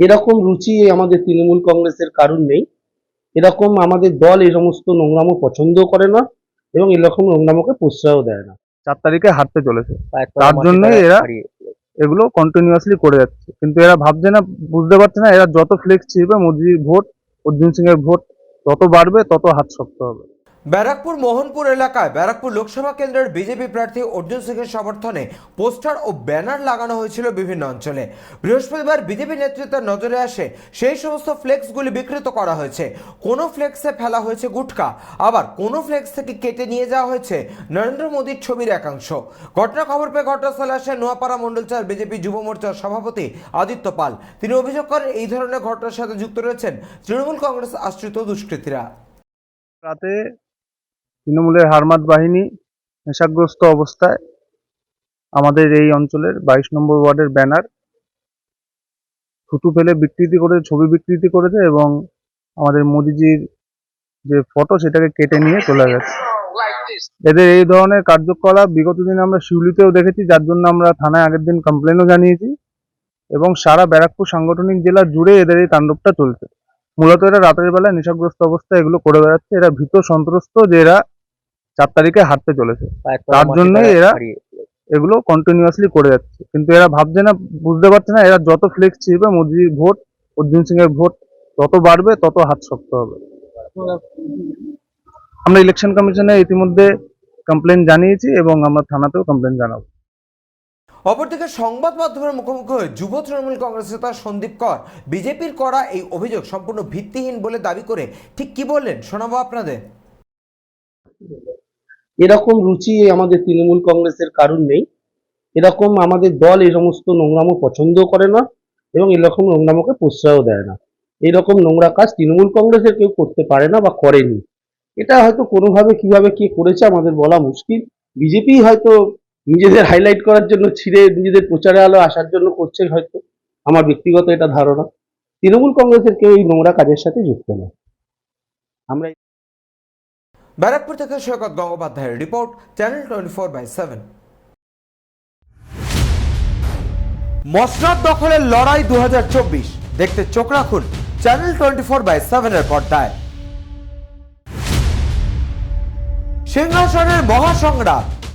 এরকম রুচি আমাদের তৃণমূল কংগ্রেসের কারণ নেই। এরকম আমাদের দল এই সমস্ত নোংরামো পছন্দ করে না এবং এরকম নোংরামোকে প্রশ্রয়ও দেয় না। চার তারিখে হাঁটতে চলেছে। তার জন্য এরা এগুলো কন্টিনিউয়াসলি করে যাচ্ছে। কিন্তু এরা ভাবছে না বুঝতে পারছে না এরা যত ফ্লেক্স ছিড়বে মোদির ভোট অর্জুন সিং এর ভোট তত বাড়বে তত হাত শক্ত হবে। ব্যারাকপুর মোহনপুর এলাকায় ব্যারাকপুর লোকসভা কেন্দ্রের বিজেপি প্রার্থী অর্জুন সিংয়ের সমর্থনে পোস্টার ও ব্যানার লাগানো হয়েছিল বিভিন্ন অঞ্চলে। বৃহস্পতিবার বিজেপি নেতৃত্বের নজরে আসে সেই সমস্ত ফ্লেক্সগুলি বিকৃত করা হয়েছে। কোনো ফ্লেক্সে ফেলা হয়েছে গুটকা, আবার কোনো ফ্লেক্স থেকে কেটে নিয়ে যাওয়া হয়েছে নরেন্দ্র মোদীর ছবির একাংশ। ঘটনা খবর পেয়ে ঘটনাস্থলে আসে নোয়াপাড়া মণ্ডলচার বিজেপি যুব মোর্চার সভাপতি আদিত্য পাল। তিনি অভিযোগ করেন, এই ধরনের ঘটনার সাথে যুক্ত রয়েছেন তৃণমূল কংগ্রেস আশ্রিত দুষ্কৃতীরা। রাতে তৃণমূলের হারমাত বাহিনী নেশাগ্রস্ত অবস্থায় আমাদের এই অঞ্চলের বাইশ নম্বর ওয়ার্ডের ব্যানার থুতু ফেলে বিকৃতি করে, ছবি বিকৃতি করেছে এবং আমাদের মোদিজির যে ফটো সেটাকে কেটে নিয়ে চলে গেছে। এদের এই ধরনের কার্যকলাপ বিগত দিনে আমরা শিউলিতেও দেখেছি, যার জন্য আমরা থানায় আগের দিন কমপ্লেনও জানিয়েছি এবং সারা ব্যারাকপুর সাংগঠনিক জেলা জুড়ে এদের এই তাণ্ডবটা চলছে। মূলত এরা রাতের বেলা নেশাগ্রস্ত অবস্থায় এগুলো করে বেড়াচ্ছে। এরা ভীত সন্ত্রস্ত যে এরা চার তারিখে হাঁটতে চলেছে। তার জন্যই এরা এগুলো কন্টিনিউয়াসলি করে যাচ্ছে। কিন্তু এরা ভাবছে না বুঝতে পারছে না এরা যত ফ্লেক্স ছিড়বে মোদির ভোট অর্জুন সিং এর ভোট তত বাড়বে তত হাত শক্ত হবে। আমরা ইলেকশন কমিশনে ইতিমধ্যে কমপ্লেন জানিয়েছি এবং আমরা থানাতেও কমপ্লেন জানাব। অপরদিকে সংবাদ মাধ্যমের মুখোমুখি হয়ে যুব তৃণমূল কংগ্রেস নেতা সন্দীপ কর বিজেপির করা এই অভিযোগ সম্পূর্ণ ভিত্তিহীন বলে দাবি করে ঠিক কি বললেন? শোনাবো আপনাদের। এরকম রুচি আমাদের তৃণমূল কংগ্রেসের কারণ নেই। এরকম আমাদের দল এই সমস্ত নোংরামো পছন্দ করে না এবং এরকম নোংরামোকে প্রশ্রয়ও দেয় না। এইরকম নোংরা কাজ তৃণমূল কংগ্রেসের কেউ করতে পারে না বা করেনি। এটা হয়তো কোনোভাবে কীভাবে কে করেছে আমাদের বলা মুশকিল। বিজেপি হয়তো নিজেদের হাইলাইট করার জন্য ছিঁড়ে নিজেদের প্রচারে আলো আসার জন্য করছে হয়তো। আমার ব্যক্তিগত এটা ধারণা। তৃণমূল কংগ্রেসের কেউ এই নোংরা কাজের সাথে যুক্ত নয়। আমরা ব্যারাকপুর থেকে সৈকত গঙ্গোপাধ্যায়ের report channel twenty four by seven মসনাদ দখলের লড়াই দু হাজার চব্বিশ। দেখতে চোখ রাখুন চ্যানেল টোয়েন্টি ফোর বাই সেভেনের পর্দায়। সিংহাসনের মহাসংগ্রাম